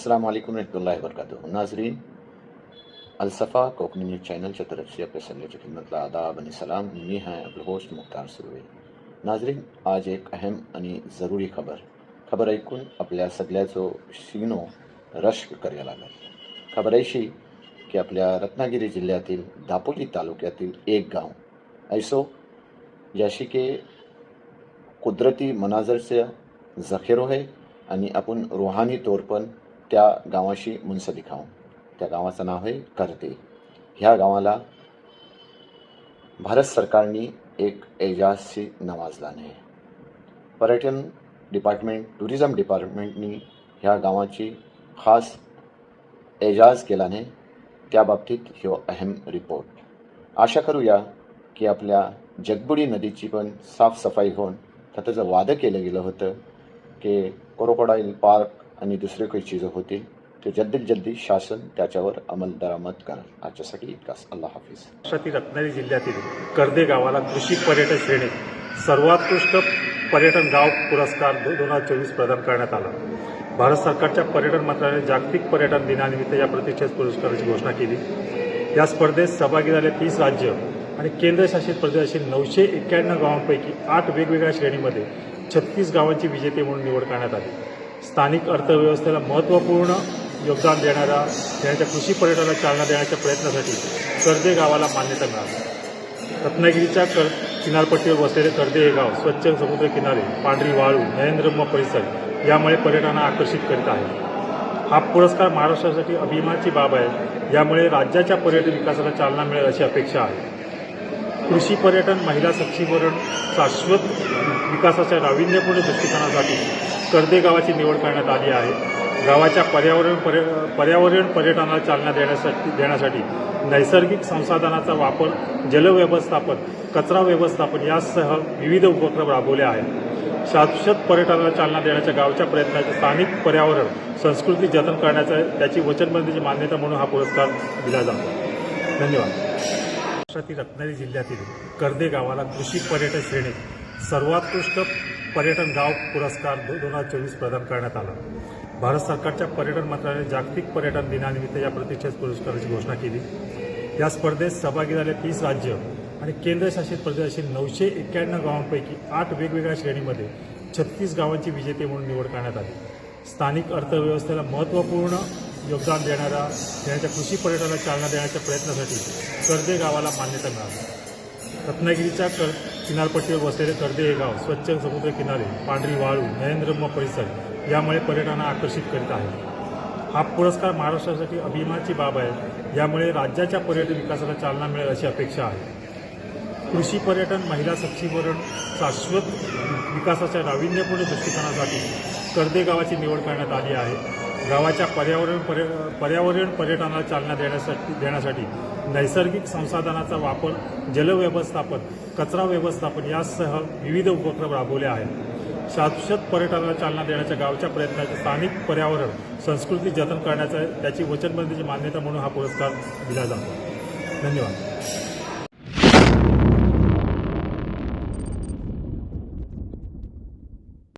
अस्सलाम वालेकुम रहमतुल्लाहि वबरकातुहू नाजरीन अलसफ़ा कोकणी न्यूज चॅनलच्या तरफसे आपल्या सगळ्याची खिदमतला आदाब सलाम मी आहे आपलं होस्ट मुख्तार सुर्वे नाजरीन आज एक अहम आणि जरुरी खबर खबर ऐकून आपल्या सगळ्याचो शिनो रश्क करायला लागला खबर अशी की आपल्या रत्नागिरी जिल्ह्यातील दापोली तालुक्यातील एक गाव ऐसो ज्याशी के कुदरती मनाजरचे जखेरो आहे आणि आपण रुहानी तौर पण त्या गावाशी मुंसलिक आहोत त्या गावाचं नाव आहे करते. ह्या गावाला भारत सरकारने एक एजाजशी नवाजलाने आहे पर्यटन डिपार्टमेंट टुरिझम डिपार्टमेंटनी ह्या गावाची खास एजाज केल्याने त्या बाबतीत ह्यो अहम रिपोर्ट. आशा करूया की आपल्या जगबुडी नदीची पण साफसफाई होऊन त्याचं वादं केलं गेलं होतं की कोरोकोडाईल पार्क आणि दुसरे काही चीज होतील ते जल्दीत जल्दी शासन त्याच्यावर अंमल करेल. आजच्यासाठी इतकाच. अल्लाह हाफिज. महाराष्ट्रातील रत्नागिरी जिल्ह्यातील कर्दे गावाला कृषी पर्यटन श्रेणीत सर्वोत्कृष्ट पर्यटन गाव पुरस्कार दोन हजार चोवीस प्रदान करण्यात आला. भारत सरकारच्या पर्यटन मंत्रालयाने जागतिक पर्यटन दिनानिमित्त या प्रतिष्ठित पुरस्काराची घोषणा केली. या स्पर्धेत सहभागी झाले तीस राज्य आणि केंद्रशासित प्रदेशातील नऊशे एक्क्याण्णव गावांपैकी आठ वेगवेगळ्या श्रेणीमध्ये छत्तीस गावांची विजेते म्हणून निवड करण्यात आली. स्थानिक अर्थव्यवस्थेला महत्त्वपूर्ण योगदान देणाऱ्या देण्याच्या कृषी पर्यटनाला चालना देण्याच्या प्रयत्नासाठी कर्दे गावाला मान्यता मिळाली. रत्नागिरीच्या कर किनारपट्टीवर वसलेले कर्दे हे गाव स्वच्छ समुद्र किनारे पांढरी वाळू नयनरम्य परिसर यामुळे पर्यटनाला आकर्षित करीत आहे. हा पुरस्कार महाराष्ट्रासाठी अभिमानाची बाब आहे. यामुळे राज्याच्या पर्यटन विकासाला चालना मिळेल अशी अपेक्षा आहे. कृषी पर्यटन महिला सक्षमीकरण शाश्वत विकासाच्या नाविन्यपूर्ण दृष्टिकोनासाठी कर्दे गावाची निवड करण्यात आली आहे. गावाच्या पर्यावरण पर्य पर्यावरण पर्यटनाला चालना देण्यासाठी देण्यासाठी नैसर्गिक संसाधनाचा वापर जलव्यवस्थापन कचरा व्यवस्थापन यासह विविध उपक्रम राबवले आहेत. शाश्वत पर्यटनाला चालना देण्याच्या गावच्या प्रयत्नाचे स्थानिक पर्यावरण संस्कृती जतन करण्याचा त्याची वचनबद्धतेची मान्यता म्हणून हा पुरस्कार दिला जातो. धन्यवाद. महाराष्ट्रातील रत्नागिरी जिल्ह्यातील कर्दे गावाला कृषी पर्यटन श्रेणीत सर्वोत्कृष्ट पर्यटन गाव पुरस्कार दो दोन हजार चोवीस प्रदान करण्यात आला. भारत सरकारच्या पर्यटन मंत्रालयाने जागतिक पर्यटन दिनानिमित्त या प्रतिष्ठित पुरस्काराची घोषणा केली. या स्पर्धेत सहभागी झाले तीस राज्य आणि केंद्रशासित प्रदेशातील नऊशे एक्क्याण्णव गावांपैकी आठ वेगवेगळ्या श्रेणीमध्ये छत्तीस गावांची विजेते म्हणून निवड करण्यात आली. स्थानिक अर्थव्यवस्थेला महत्त्वपूर्ण योगदान देणाऱ्या देण्याच्या कृषी पर्यटनाला चालना देण्याच्या प्रयत्नासाठी कर्दे गावाला मान्यता मिळाली. रत्नागिरीच्या कर किनारपट्टीवर वसलेले कर्दे हे गाव स्वच्छ समुद्र किनारे पांढरी वाळू नयनरम्य परिसर यामुळे पर्यटनाला आकर्षित करीत आहे. हा पुरस्कार महाराष्ट्रासाठी अभिमानाची बाब आहे. यामुळे राज्याच्या पर्यटन विकासाला चालना मिळेल अशी अपेक्षा आहे. कृषी पर्यटन महिला सक्षमीकरण शाश्वत विकासाच्या नाविन्यपूर्ण दृष्टिकोनासाठी कर्दे गावाची निवड करण्यात आली आहे. गावाच्या पर्यावरण पर्य पर्यावरण पर्यटनाला चालना देण्यासाठी देण्यासाठी नैसर्गिक संसाधनाचा वापर जलव्यवस्थापन कचरा व्यवस्थापन यासह विविध उपक्रम राबवले आहेत. शाश्वत पर्यटनाला चालना देण्याच्या गावच्या प्रयत्नाचे स्थानिक पर्यावरण संस्कृती जतन करण्याचा त्याची वचनबंदीची मान्यता म्हणून हा पुरस्कार दिला जातो. धन्यवाद.